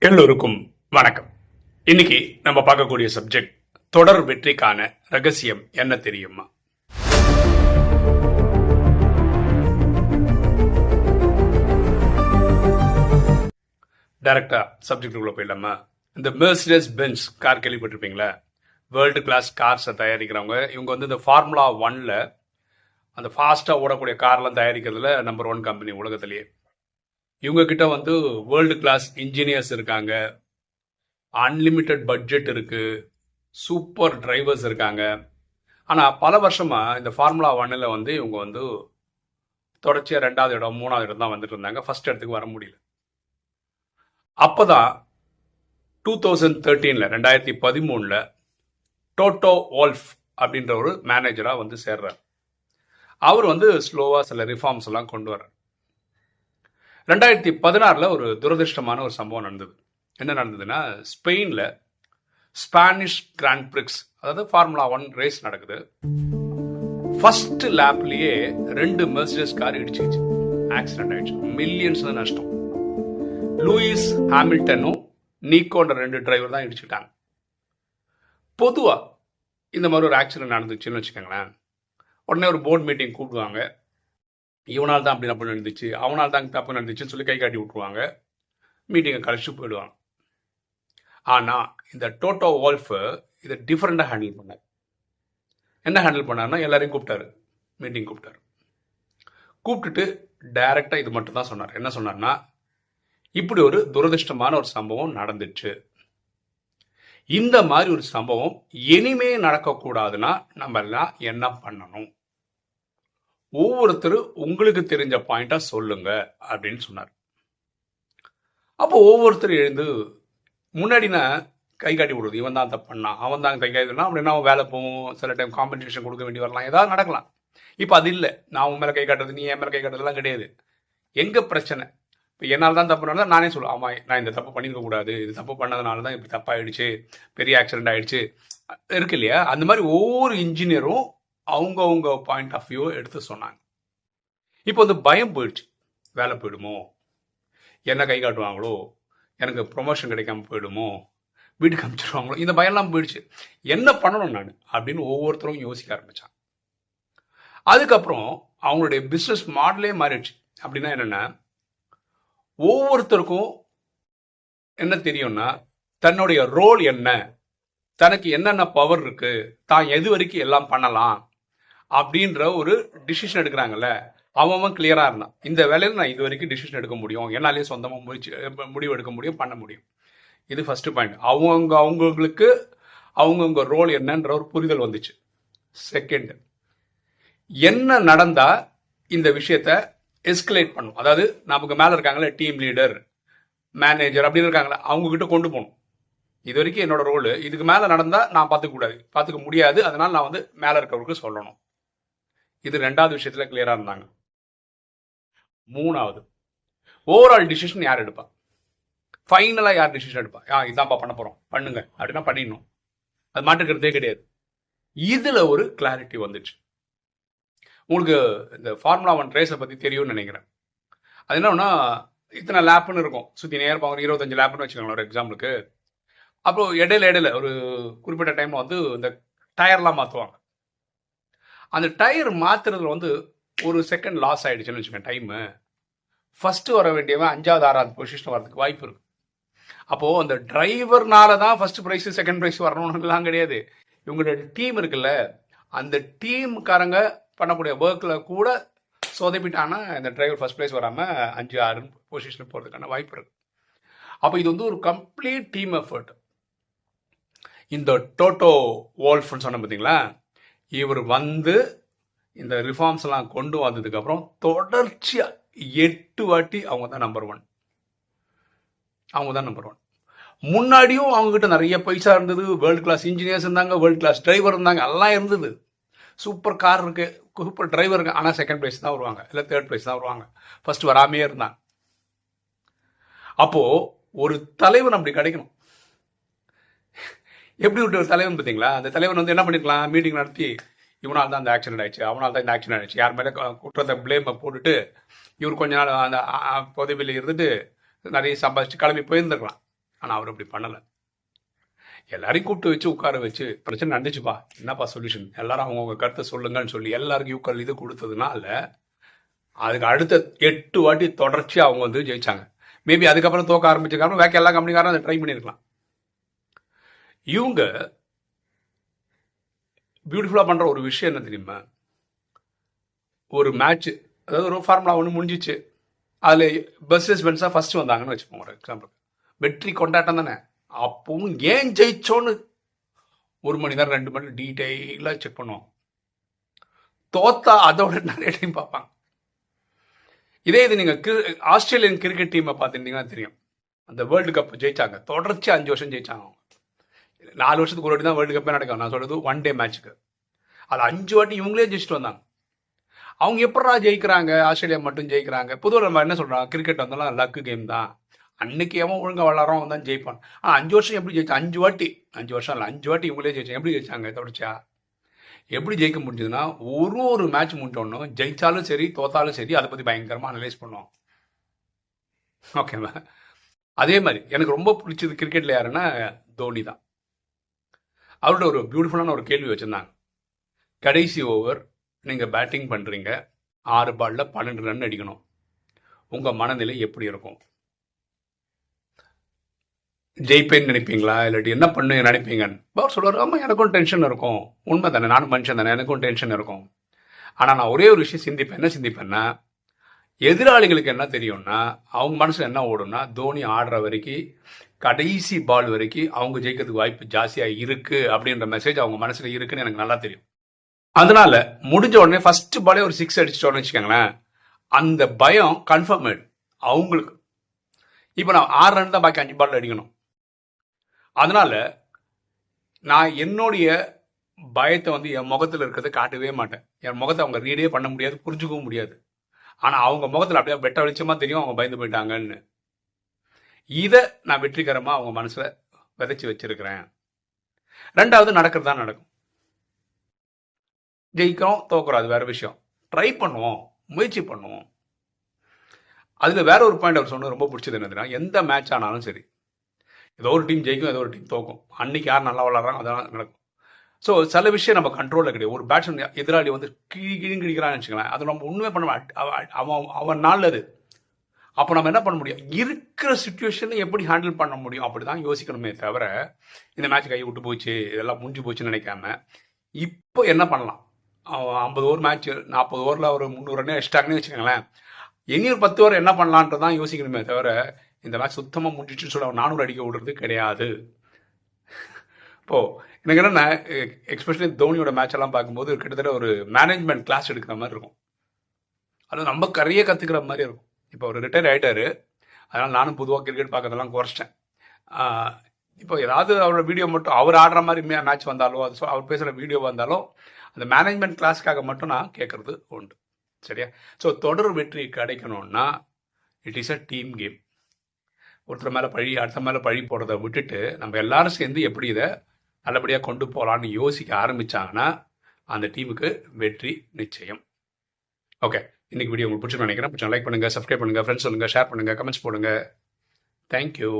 எல்லோருக்கும் வணக்கம். இன்னைக்கு நம்ம பார்க்கக்கூடிய சப்ஜெக்ட் தொடர் வெற்றிக்கான ரகசியம் என்ன தெரியுமா? டைரக்டா சப்ஜெக்டுக்குள்ள போயிடலாமா? இந்த மெர்சிடஸ் பென்ஸ் கார் கேள்விப்பட்டிருப்பீங்களா? வேர்ல்டு கிளாஸ் கார்ஸை தயாரிக்கிறவங்க இவங்க வந்து இந்த ஃபார்முலா ஒன்ல அந்த ஃபாஸ்ட்டாக ஓடக்கூடிய கார்லாம் தயாரிக்கிறதுல நம்பர் ஒன் கம்பெனி உலகத்திலேயே. இவங்க கிட்ட வந்து வேர்ல்டு கிளாஸ் இன்ஜினியர்ஸ் இருக்காங்க. அன்லிமிட்டெட் பட்ஜெட் இருக்கு. சூப்பர் டிரைவர்ஸ் இருக்காங்க. ஆனால் பல வருஷமாக இந்த ஃபார்முலா ஒன்னில் வந்து இவங்க வந்து தொடர்ச்சியாக ரெண்டாவது இடம் மூணாவது இடம் தான் வந்துட்டு இருந்தாங்க. ஃபர்ஸ்ட் இடத்துக்கு வர முடியல. அப்போதான் டூ தௌசண்ட் தேர்ட்டீனில் ரெண்டாயிரத்தி பதிமூணில் டோட்டோ வால்ஃப் அப்படின்ற ஒரு மேனேஜராக வந்து சேர்றார். அவர் வந்து ஸ்லோவாக சில ரிஃபார்ம்ஸ் எல்லாம் கொண்டு வர்றார். ரெண்டாயிரத்தி பதினாறில் ஒரு துரதிருஷ்டமான ஒரு சம்பவம் நடந்தது. என்ன நடந்ததுன்னா ஸ்பெயினில் ஸ்பானிஷ் கிராண்ட் பிரிக்ஸ் அதாவது ஃபார்முலா ஒன் ரேஸ் நடக்குது. ஃபர்ஸ்ட் லேப்லேயே ரெண்டு மெர்சிடஸ் கார் இடிச்சிச்சு ஆக்சிடென்ட் ஆயிடுச்சு. மில்லியன்ஸ் தான் நஷ்டம். லூயிஸ் ஹாமில்டனும் நீக்கோன்ற ரெண்டு டிரைவர் தான் இடிச்சுட்டாங்க பொதுவாக இந்த மாதிரி ஒரு ஆக்சிடென்ட் நடந்துச்சுன்னு வச்சுக்கோங்களேன். உடனே ஒரு போர்ட் மீட்டிங் கூப்பிடுவாங்க. இவனால் தான் அப்படி தப்பு நடந்துச்சு அவனால் தான் தப்பு நடந்துச்சுன்னு சொல்லி கை காட்டி விட்ருவாங்க மீட்டிங்கை கழிச்சு போயிடுவாங்க. ஆனால் இந்த டோட்டோ வால்ஃபு இதை டிஃப்ரெண்ட்டாக ஹேண்டில் பண்ணார். என்ன ஹேண்டில் பண்ணார்னா எல்லாரையும் கூப்பிட்டாரு. மீட்டிங் கூப்பிட்டாரு. கூப்பிட்டுட்டு டைரெக்டாக இது மட்டும் தான் சொன்னார். என்ன சொன்னார்னா இப்படி ஒரு துரதிருஷ்டமான ஒரு சம்பவம் நடந்துச்சு. இந்த மாதிரி ஒரு சம்பவம் இனிமே நடக்கக்கூடாதுன்னா நம்ம எல்லாம் என்ன பண்ணணும்? ஒவ்வொருத்தரும் உங்களுக்கு தெரிஞ்ச பாயிண்டா சொல்லுங்க அப்படின்னு சொன்னார். அப்போ ஒவ்வொருத்தரும் எழுந்து முன்னாடி நான் கை காட்டி விடுறது இவன் தான் தப்பு பண்ணான் அவன் தான் கை காட்டி அப்படின்னா அவன் வேலை போகும் சில டைம் காம்பன்சேஷன் கொடுக்க வேண்டி வரலாம் ஏதாவது நடக்கலாம். இப்போ அது இல்லை. நான் உன் மேலே கை காட்டுறது நீ என் மேலே கை காட்டுறதுலாம் கிடையாது. எங்க பிரச்சனை? இப்போ என்னால் தான் தப்பு நடந்தால் நானே சொல்லுவேன் ஆமாம் நான் இந்த தப்பு பண்ணியிருக்க கூடாது இது தப்பு பண்ணதுனால தான் இப்படி தப்பாயிடுச்சு பெரிய ஆக்சிடென்ட் ஆயிடுச்சு. இருக்கு இல்லையா? அந்த மாதிரி ஒவ்வொரு இன்ஜினியரும் அவங்கவுங்க பாயிண்ட் ஆஃப் வியூ எடுத்து சொன்னாங்க. இப்போ வந்து பயம் போயிடுச்சு. வேலை போயிடுமோ? என்ன கை காட்டுவாங்களோ? எனக்கு ப்ரொமோஷன் கிடைக்காம போயிடுமோ? வீட்டுக்கு அனுப்பிச்சிடுவாங்களோ இந்த பயம்லாம் போயிடுச்சு. என்ன பண்ணணும் நான்? அப்படின்னு ஒவ்வொருத்தரும் யோசிக்க ஆரம்பிச்சாங்க. அதுக்கப்புறம் அவங்களுடைய பிஸ்னஸ் மாடலே மாறிடுச்சு. அப்படின்னா என்னன்னா ஒவ்வொருத்தருக்கும் என்ன தெரியும்னா தன்னுடைய ரோல் என்ன? தனக்கு என்னென்ன பவர் இருக்குது தான் எது வரைக்கும் எல்லாம் பண்ணலாம்? அப்படின்ற ஒரு டிசிஷன் எடுக்கிறாங்கல்ல அவன் கிளியரா இருந்தான். இந்த வேலையில நான் இது வரைக்கும் டிசிஷன் எடுக்க முடியும். என்னாலேயே சொந்தமாக முடிச்சு முடிவு எடுக்க முடியும் பண்ண முடியும். இது ஃபர்ஸ்ட் பாயிண்ட் அவங்க அவங்களுக்கு அவங்கவுங்க ரோல் என்னன்ற ஒரு புரிதல் வந்துச்சு. செகண்ட் என்ன நடந்தா இந்த விஷயத்த எஸ்கலேட் பண்ணும்? அதாவது நமக்கு மேலே இருக்காங்களே டீம் லீடர் மேனேஜர் அப்படின்னு இருக்காங்களே அவங்க கிட்ட கொண்டு போகணும். இது வரைக்கும் என்னோட ரோல் இதுக்கு மேலே நடந்தால் நான் பார்த்துக்க கூடாது. பார்த்துக்க முடியாது. அதனால நான் வந்து மேலே இருக்கிறவருக்கு சொல்லணும். இது ரெண்டாவது விஷயத்துல கிளியரா இருந்தாங்க. மூணாவது ஓவரால் டிசிஷன் யார் எடுப்பா? ஃபைனலா யார் டிசிஷன் எடுப்பா? ஆ இதான்ப்பா பண்ண போறோம். பண்ணுங்க. அப்படின்னா பண்ணிடணும். அது மாட்டுக்கிறதே கிடையாது. இதுல ஒரு கிளாரிட்டி வந்துச்சு. உங்களுக்கு இந்த ஃபார்முலா ஒன் ரேஸை பற்றி தெரியும்னு நினைக்கிறேன். அது என்னன்னா இத்தனை லேப்னு இருக்கும். சுற்றி நேரம் பார்க்குற இருபத்தஞ்சு லேப்னு வச்சுக்கோங்களேன் ஒரு எக்ஸாம்பிளுக்கு அப்போ இடையில இடையில ஒரு குறிப்பிட்ட டைமில் வந்து இந்த டயர்லாம் மாற்றுவாங்க அந்த டயர் மாத்துறதுல வந்து ஒரு செகண்ட் லாஸ் ஆயிடுச்சுன்னு வச்சுக்கோங்க டைமு ஃபர்ஸ்ட் வர வேண்டியவன் அஞ்சாவது ஆறாவது பொசிஷன் வரதுக்கு வாய்ப்பு இருக்கு. அப்போ அந்த டிரைவர்னால தான் ஃபர்ஸ்ட் ப்ரைஸ் செகண்ட் ப்ரைஸ் வரணும்னுலாம் கிடையாது. இவங்களோட டீம் இருக்குல்ல அந்த டீமுக்காரங்க பண்ணக்கூடிய ஒர்க்கில் கூட சொதப்பிட்டாங்கன்னா இந்த டிரைவர் ஃபர்ஸ்ட் ப்ரைஸ் வராமல் அஞ்சு ஆறு பொசிஷன் போகிறதுக்கான வாய்ப்பு இருக்கு. அப்போ இது வந்து ஒரு கம்ப்ளீட் டீம் எஃபர்ட் இந்த டோட்டோ வால்ஃப்னு சொன்ன பார்த்தீங்களா இவர் வந்து இந்த ரிஃபார்ம்ஸ் எல்லாம் கொண்டு வந்ததுக்கு அப்புறம் தொடர்ச்சியா எட்டு வாட்டி அவங்க தான் நம்பர் ஒன் அவங்க தான் நம்பர் ஒன் முன்னாடியும் அவங்க கிட்ட நிறைய பைசா இருந்தது வேர்ல்டு கிளாஸ் இன்ஜினியர்ஸ் இருந்தாங்க வேர்ல்டு கிளாஸ் டிரைவர் இருந்தாங்க எல்லாம் இருந்தது. சூப்பர் கார் இருக்கு சூப்பர் டிரைவர் இருக்கு ஆனால் செகண்ட் பிளேஸ் தான் வருவாங்க இல்லை தேர்ட் பிளேஸ் தான் வருவாங்க. ஃபர்ஸ்ட் வராமையே இருந்தாங்க. அப்போ ஒரு தலைவன் அப்படி கிடைக்கணும். எப்படி விட்டு ஒரு தலைவன் பார்த்தீங்களா? அந்த தலைவன் வந்து என்ன பண்ணிருக்கலாம்? மீட்டிங் நடத்தி இவனால் தான் அந்த ஆக்சிடென்ட் ஆயிடுச்சு அவனால் தான் இந்த ஆக்சிடென்ட் ஆயிடுச்சு. யார் மேலே குற்றத்தை பிளேமை போட்டுட்டு இவர் கொஞ்ச நாள் அந்த பதவியில் இருந்துட்டு நிறைய சம்பாதிச்சு கிளம்பி போயிருந்துருக்கலாம். ஆனால் அவர் அப்படி பண்ணலை. எல்லாரையும் கூப்பிட்டு வச்சு உட்கார வச்சு பிரச்சனை நடந்துச்சுப்பா. என்னப்பா சொல்யூஷன் எல்லாரும் அவங்கவுங்க கருத்தை சொல்லுங்கன்னு சொல்லி எல்லாருக்கும் யூக்கல் இது கொடுத்ததுனால அதுக்கு அடுத்த எட்டு வாட்டி தொடர்ச்சி அவங்க வந்து ஜெயிச்சாங்க. மேபி அதுக்கப்புறம் தோக்க ஆரம்பிச்சிருக்காங்க வேக்க எல்லா கம்பெனிக்காரும் அதை ட்ரை பண்ணியிருக்கலாம். இவங்க பியூட்டிஃபுல்லாக பண்ணுற ஒரு விஷயம் என்ன தெரியுமா? ஒரு மேட்ச் அதாவது ஒரு ஃபார்முலா ஒன்று முடிஞ்சிச்சு. அதில் பஸ்ஸஸ் பென்ஸாக ஃபஸ்ட்டு வந்தாங்கன்னு வச்சுப்போம் ஒரு எக்ஸாம்பிள் வெற்றி கொண்டாட்டம் தானே? அப்பவும் ஏன் ஜெயிச்சோன்னு? ஒரு மணி நேரம் ரெண்டு மணி டீட்டெயிலாக செக் பண்ணுவோம். தோத்தா அதோட நிறைய டைம் பார்ப்பாங்க. இதே இது நீங்கள் கிரி ஆஸ்திரேலியன் கிரிக்கெட் டீமை பார்த்துட்டீங்கன்னா தெரியும். அந்த வேர்ல்டு கப் ஜெயிச்சாங்க. தொடர்ச்சி அஞ்சு வருஷம் ஜெயிச்சாங்க. நாலு வருஷத்துக்கு ஒரு வாட்டி தான் வேர்ல்டு கப்பே நடக்கும். நான் சொல்றது ஒன் டே மேட்ச்சுக்கு அது அஞ்சு வாட்டி இவங்களே ஜெயிச்சுட்டு வந்தாங்க. அவங்க எப்படா ஜெயிக்கிறாங்க? ஆஸ்திரேலியா மட்டும் ஜெயிக்கிறாங்க. பொதுவாக நம்ம என்ன சொல்கிறாங்க கிரிக்கெட் வந்தாலும் லக்கு கேம் தான். அன்னைக்கு எவன் ஒழுங்கா விளாட்றவன் தான் ஜெயிப்பான். ஆனால் அஞ்சு வருஷம் எப்படி ஜெயிச்சா? அஞ்சு வாட்டி. அஞ்சு வருஷம் இல்லை அஞ்சு வாட்டி இவங்களே ஜெயிச்சாங்க எப்படி ஜெயிச்சாங்க? தொடர்ச்சியா எப்படி ஜெயிக்க முடிஞ்சதுன்னா ஒரு ஒரு மேட்ச் முடிஞ்சோடனும் ஜெயிச்சாலும் சரி தோத்தாலும் சரி அதை பற்றி பயங்கரமாக அனலைஸ் பண்ணுவோம் ஓகேவா அதே மாதிரி எனக்கு ரொம்ப பிடிச்சது கிரிக்கெட்டில் யாருன்னா தோனி தான். அவரோட ஒரு பியூட்டிஃபுல்லான ஒரு கேள்வி வச்சுருந்தாங்க. கடைசி ஓவர் நீங்கள் பேட்டிங் பண்ணுறீங்க ஆறு பாலில் பன்னெண்டு ரன் அடிக்கணும். உங்கள் மனநிலை எப்படி இருக்கும்? ஜெயிப்பேன்னு நினைப்பீங்களா? இல்லாட்டி என்ன பண்ணு நினைப்பீங்கன்னு? அவர் சொல்லுவார் ஆமாம் எனக்கும் டென்ஷன் இருக்கும். உண்மை தானே நானும் மனுஷன் தானே எனக்கும் டென்ஷன் இருக்கும். ஆனால் நான் ஒரே ஒரு விஷயம் சிந்திப்பேன். என்ன சிந்திப்பேன்னா எதிராளிகளுக்கு என்ன தெரியும்னா அவங்க மனசில் என்ன ஓடும்னா தோனி ஆடுற வரைக்கும் கடைசி பால் வரைக்கும் அவங்க ஜெயிக்கிறதுக்கு வாய்ப்பு ஜாஸ்தியாக இருக்குது அப்படின்ற மெசேஜ் அவங்க மனசில் இருக்குன்னு எனக்கு நல்லா தெரியும். அதனால முடிஞ்ச உடனே ஃபர்ஸ்ட் பாலே ஒரு சிக்ஸ் அடிச்சிட்டோன்னு வச்சுக்கோங்களேன் அந்த பயம் கன்ஃபார்ம் ஆயிடும். அவங்களுக்கு. இப்போ நான் ஆறு ரன் தான் பாக்கி அஞ்சு பால் அடிக்கணும். அதனால நான் என்னுடைய பயத்தை வந்து என் முகத்தில் இருக்கிறத காட்டவே மாட்டேன். என் முகத்தை அவங்க ரீடே பண்ண முடியாது புரிஞ்சுக்கவும் முடியாது. ஆனால் அவங்க முகத்தில் அப்படியே வெட்ட வெளிச்சமா தெரியும் அவங்க பயந்து போயிட்டாங்கன்னு. இதை நான் வெற்றிகரமாக அவங்க மனசில் விதைச்சி வச்சிருக்கிறேன். ரெண்டாவது நடக்கிறது தான் நடக்கும். ஜெயிக்கிறோம் தோக்குறோம் அது வேற விஷயம். ட்ரை பண்ணுவோம் முயற்சி பண்ணுவோம். அதில் வேற ஒரு பாயிண்ட் அவர் சொன்னது ரொம்ப பிடிச்சது என்னதுன்னா எந்த மேட்ச் ஆனாலும் சரி. ஏதோ ஒரு டீம் ஜெயிக்கும் ஏதோ ஒரு டீம் தோக்கும். அன்னைக்கு யார் நல்லா விளாட்றாங்க அதெல்லாம் நடக்கும். ஸோ சில விஷயம் நம்ம கண்ட்ரோலில் கிடையாது. ஒரு பேட்ஸ்மேன் எதிராளி வந்து கிழி கிழி கிழிக்கிறான்னு வச்சுக்கலாம் அது நம்ம உண்மை பண்ண அவன் அவன் நல்லது அப்போ நம்ம என்ன பண்ண முடியும்? இருக்கிற சுச்சுவேஷனை எப்படி ஹேண்டில் பண்ண முடியும்? அப்படி தான் யோசிக்கணுமே தவிர இந்த மேட்ச் கை விட்டு போச்சு இதெல்லாம் முடிஞ்சு போச்சுன்னு நினைக்காம இப்போ என்ன பண்ணலாம்? ஐம்பது ஓவர் மேட்ச் நாற்பது ஓவரில் ஒரு முந்நூறு ரன் எக்ஸ்ட்ராங்கன்னு வச்சுக்கோங்களேன். இனி ஒரு பத்து ஓவர் என்ன பண்ணலான்ட்டு தான் யோசிக்கணுமே தவிர இந்த மேட்ச் சுத்தமாக முடிஞ்சிச்சுன்னு சொல்ல நானூறு அடிக்க விடுறது கிடையாது. இப்போ எனக்கு என்ன எக்ஸ்பெஷலி தோனியோட மேட்ச் எல்லாம் பார்க்கும்போது கிட்டத்தட்ட ஒரு மேனேஜ்மெண்ட் கிளாஸ் எடுக்கிற மாதிரி இருக்கும். அது நம்ம கரையே கற்றுக்கிற மாதிரி இருக்கும். இப்போ அவர் ரிட்டையர் ஆகிட்டாரு அதனால் நானும் பொதுவாக கிரிக்கெட் பார்க்கறதெல்லாம் குறைச்சிட்டேன். இப்போ ஏதாவது அவரோட வீடியோ மட்டும் அவர் ஆடுற மாதிரி மேட்ச் வந்தாலோ அது அவர் பேசுகிற வீடியோ வந்தாலும் அந்த மேனேஜ்மெண்ட் கிளாஸ்க்காக மட்டும் நான் கேட்குறது உண்டு. சரியா? ஸோ தொடர் வெற்றி கிடைக்கணும்னா it is a team game ஒருத்தர் மேலே பழி அடுத்த மேலே பழி போடுறத விட்டுட்டு நம்ம எல்லாரும் சேர்ந்து எப்படி இதை நல்லபடியாக கொண்டு போகலான்னு யோசிக்க ஆரம்பித்தாங்கன்னா அந்த டீமுக்கு வெற்றி நிச்சயம். ஓகே இன்னைக்கு வீடியோ உங்களுக்கு பிடிச்சிருக்கும் நினைக்கிறேன். பிடிச்சா லைக் பண்ணுங்கள் சப்ஸ்கிரைப் பண்ணுங்கள் ஃப்ரெண்ட்ஸ் சொல்லுங்கள் ஷேர் பண்ணுங்கள் கமெண்ட்ஸ் போடுங்க. தேங்க்யூ